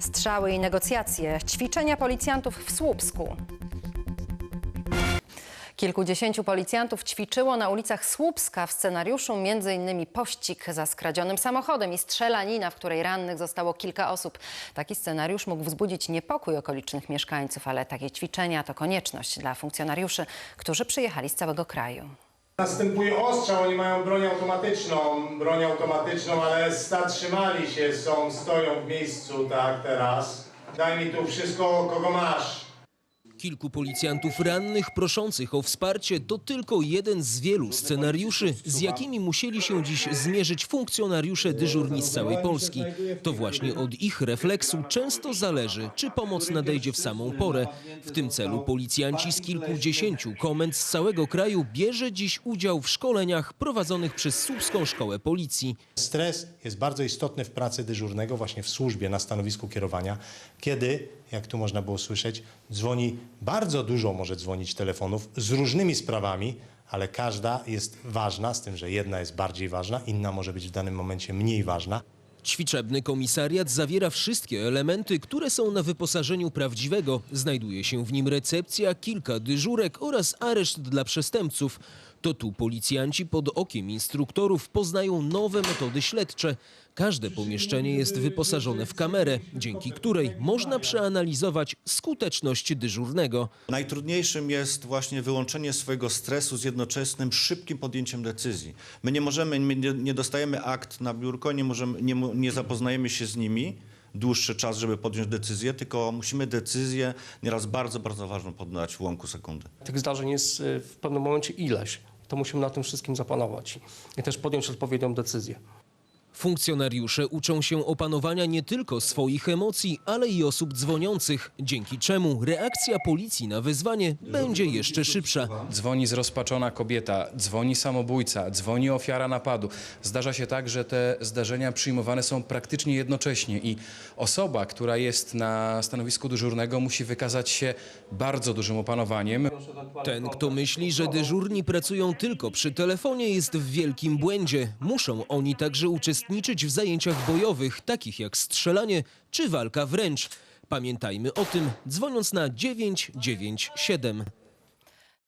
Strzały i negocjacje, ćwiczenia policjantów w Słupsku. Kilkudziesięciu policjantów ćwiczyło na ulicach Słupska w scenariuszu m.in. pościg za skradzionym samochodem i strzelanina, w której rannych zostało kilka osób. Taki scenariusz mógł wzbudzić niepokój okolicznych mieszkańców, ale takie ćwiczenia to konieczność dla funkcjonariuszy, którzy przyjechali z całego kraju. Następuje ostrzał, oni mają broń automatyczną, broń automatyczną, ale zatrzymali się, są, stoją w miejscu, tak, teraz. Daj mi tu wszystko, kogo masz. Kilku policjantów rannych proszących o wsparcie to tylko jeden z wielu scenariuszy, z jakimi musieli się dziś zmierzyć funkcjonariusze dyżurni z całej Polski. To właśnie od ich refleksu często zależy, czy pomoc nadejdzie w samą porę. W tym celu policjanci z kilkudziesięciu komend z całego kraju bierze dziś udział w szkoleniach prowadzonych przez Słupską Szkołę Policji. Stres jest bardzo istotny w pracy dyżurnego, właśnie w służbie, na stanowisku kierowania, kiedy, jak tu można było słyszeć, dzwoni bardzo dużo może dzwonić telefonów z różnymi sprawami, ale każda jest ważna, z tym, że jedna jest bardziej ważna, inna może być w danym momencie mniej ważna. Ćwiczebny komisariat zawiera wszystkie elementy, które są na wyposażeniu prawdziwego. Znajduje się w nim recepcja, kilka dyżurek oraz areszt dla przestępców. To tu policjanci pod okiem instruktorów poznają nowe metody śledcze. Każde pomieszczenie jest wyposażone w kamerę, dzięki której można przeanalizować skuteczność dyżurnego. Najtrudniejszym jest właśnie wyłączenie swojego stresu z jednoczesnym, szybkim podjęciem decyzji. My nie możemy, my nie, dostajemy akt na biurko, nie, możemy, nie, nie zapoznajemy się z nimi dłuższy czas, żeby podjąć decyzję, tylko musimy decyzję nieraz bardzo, bardzo ważną podać w łąku sekundy. Tych zdarzeń jest y, w pewnym momencie ileś. To musimy na tym wszystkim zapanować i też podjąć odpowiednią decyzję. Funkcjonariusze uczą się opanowania nie tylko swoich emocji, ale i osób dzwoniących, dzięki czemu reakcja policji na wezwanie będzie jeszcze szybsza. Dzwoni zrozpaczona kobieta, dzwoni samobójca, dzwoni ofiara napadu. Zdarza się tak, że te zdarzenia przyjmowane są praktycznie jednocześnie i osoba, która jest na stanowisku dyżurnego musi wykazać się bardzo dużym opanowaniem. Ten, kto myśli, że dyżurni pracują tylko przy telefonie, jest w wielkim błędzie. Muszą oni także uczestniczyć w zajęciach bojowych, takich jak strzelanie czy walka wręcz. Pamiętajmy o tym, dzwoniąc na 997.